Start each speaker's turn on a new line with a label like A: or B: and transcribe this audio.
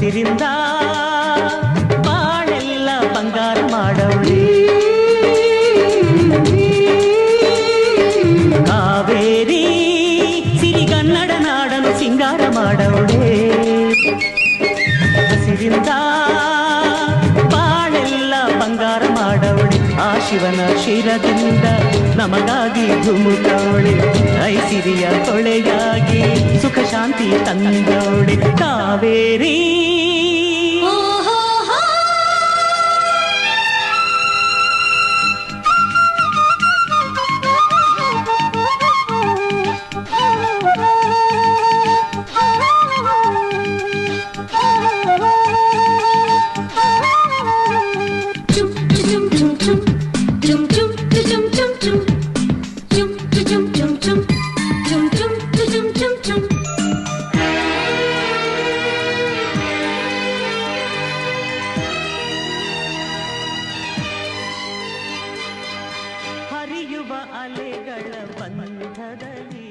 A: சிரிந்தா பாழெல்லாம் பங்கார மாடவளே காவேரி சிரி கன்னட நாடனு சிங்கார மாடவளே சிரிந்தா ಶಿವನ ಶಿರದಿಂದ ನಮಗಾಗಿ ಧುಮುಕವಳೆ ಐಸಿರಿಯ ಕೊಳೆಯಾಗಿ ಸುಖ ಶಾಂತಿ ತಂದವಳೆ ಕಾವೇರಿ ಹರಿಯುವ ಅಲೆಗಳ ಬಂಧದಲ್ಲಿ